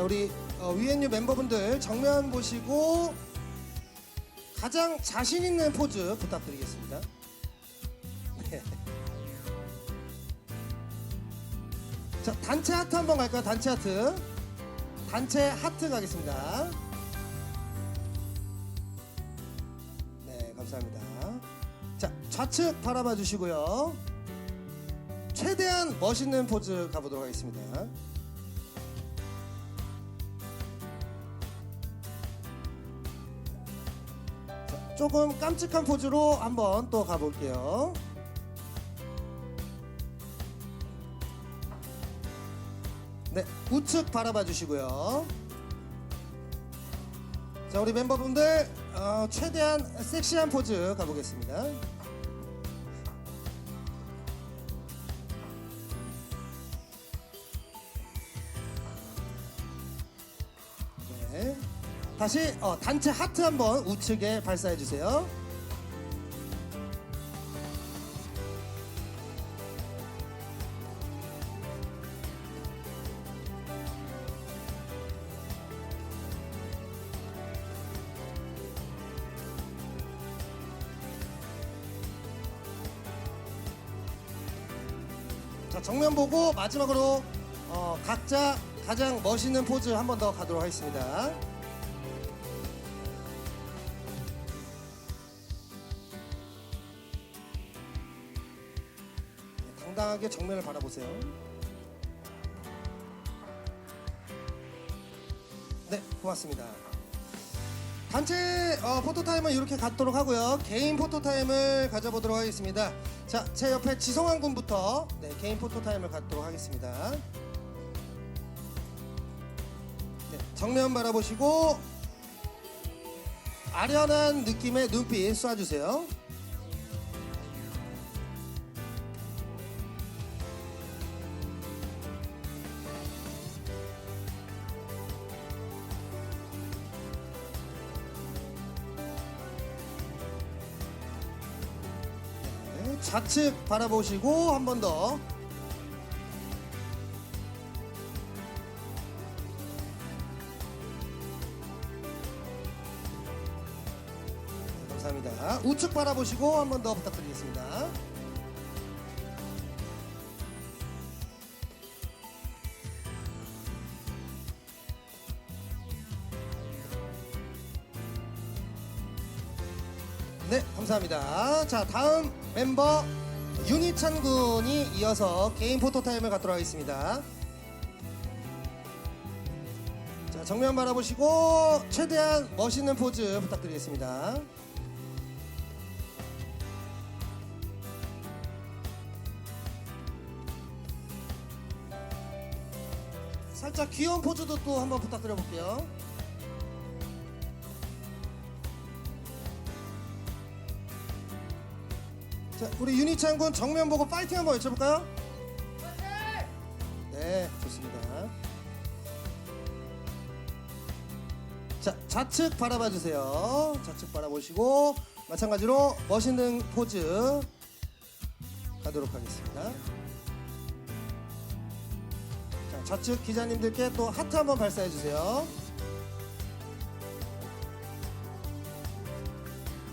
자, 우리 어, 위엔유 멤버분들 정면 보시고 가장 자신 있는 포즈 부탁드리겠습니다. 네. 자, 단체 하트 한번 갈까요? 단체 하트. 단체 하트 가겠습니다. 네, 감사합니다. 자, 좌측 바라봐 주시고요. 최대한 멋있는 포즈 가보도록 하겠습니다. 조금 깜찍한 포즈로 한번 또 가볼게요. 네, 우측 바라봐 주시고요. 자, 우리 멤버분들 어, 최대한 섹시한 포즈 가보겠습니다. 네. 다시 어, 단체 하트 한번 우측에 발사해 주세요. 자 정면 보고 마지막으로 어, 각자 가장 멋있는 포즈 한 번 더 가도록 하겠습니다. 당당하게 정면을 바라보세요. 네, 고맙습니다. 단체 어, 포토타임은 이렇게 갖도록 하고요. 개인 포토타임을 가져보도록 하겠습니다. 자, 제 옆에 지성환 군부터 네, 개인 포토타임을 갖도록 하겠습니다. 네, 정면 바라보시고 아련한 느낌의 눈빛 쏴주세요. 좌측 바라보시고 한 번 더. 네, 감사합니다. 우측 바라보시고 한 번 더 부탁드리겠습니다. 네, 감사합니다. 자, 다음 멤버 윤희찬 군이 이어서 개인 포토타임을 갖도록 하겠습니다. 자, 정면 바라보시고 최대한 멋있는 포즈 부탁드리겠습니다. 살짝 귀여운 포즈도 또 한번 부탁드려 볼게요. 자, 우리 윤희찬 군 정면 보고 파이팅 한번 외쳐볼까요? 네, 좋습니다. 자, 좌측 바라봐 주세요. 좌측 바라보시고 마찬가지로 멋있는 포즈 가도록 하겠습니다. 자, 좌측 기자님들께 또 하트 한번 발사해 주세요.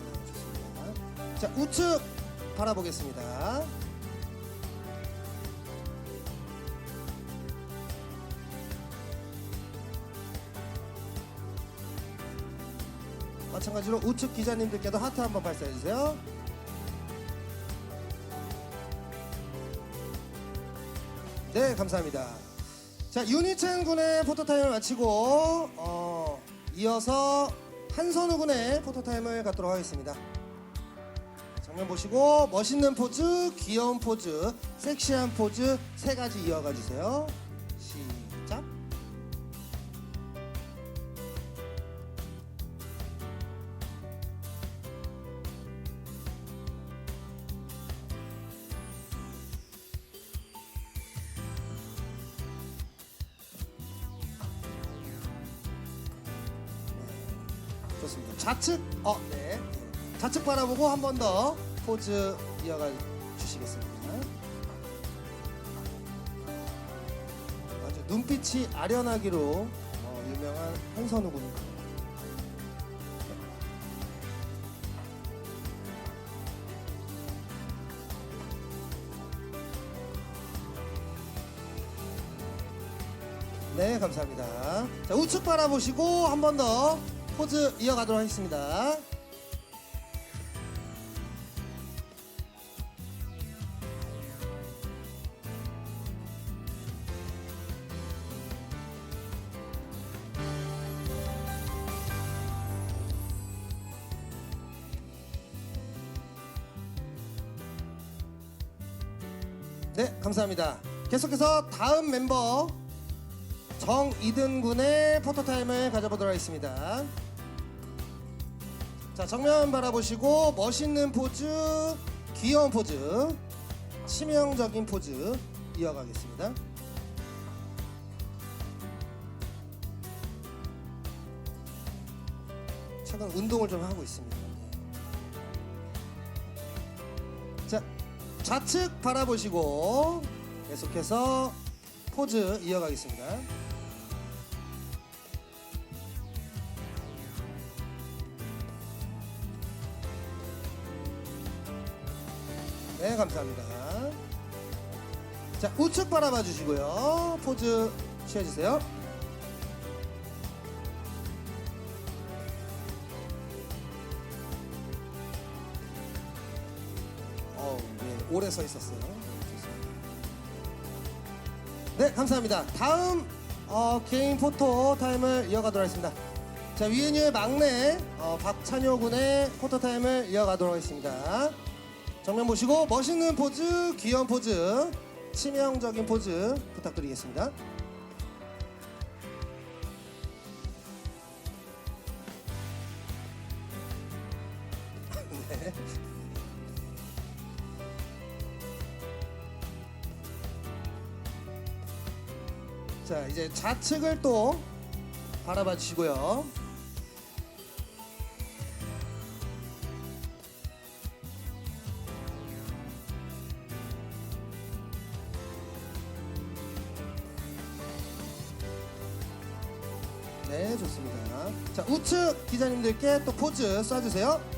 네, 좋습니다. 자, 우측 바라보겠습니다. 마찬가지로 우측 기자님들께도 하트 한번 발사해 주세요. 네, 감사합니다. 자, 윤희찬 군의 포토타임을 마치고 어, 이어서 한선우 군의 포토타임을 갖도록 하겠습니다. 정면 보시고 멋있는 포즈, 귀여운 포즈, 섹시한 포즈 세 가지 이어가 주세요. 시작. 좋습니다. 좌측, 어, 네. 좌측 바라보고 한 번 더 포즈 이어가 주시겠습니다. 아주 눈빛이 아련하기로 유명한 한선우 군입니다. 네, 감사합니다. 자, 우측 바라보시고 한 번 더 포즈 이어가도록 하겠습니다. 네, 감사합니다. 계속해서 다음 멤버 정이든 군의 포토타임을 가져보도록 하겠습니다. 자, 정면 바라보시고 멋있는 포즈, 귀여운 포즈, 치명적인 포즈 이어가겠습니다. 최근 운동을 좀 하고 있습니다. 좌측 바라보시고 계속해서 포즈 이어가겠습니다. 네, 감사합니다. 자, 우측 바라봐 주시고요. 포즈 취해주세요. 오래 서 있었어요. 네, 감사합니다. 다음 어, 개인 포토 타임을 이어가도록 하겠습니다. 자, 위엔유의 막내 어, 박찬효 군의 포토 타임을 이어가도록 하겠습니다. 정면 보시고 멋있는 포즈, 귀여운 포즈, 치명적인 포즈 부탁드리겠습니다. 자, 이제 좌측을 또 바라봐 주시고요. 네, 좋습니다. 자, 우측 기자님들께 또 포즈 쏴주세요.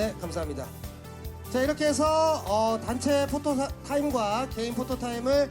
네, 감사합니다. 자, 이렇게 해서 어, 단체 포토 타- 타임과 개인 포토 타임을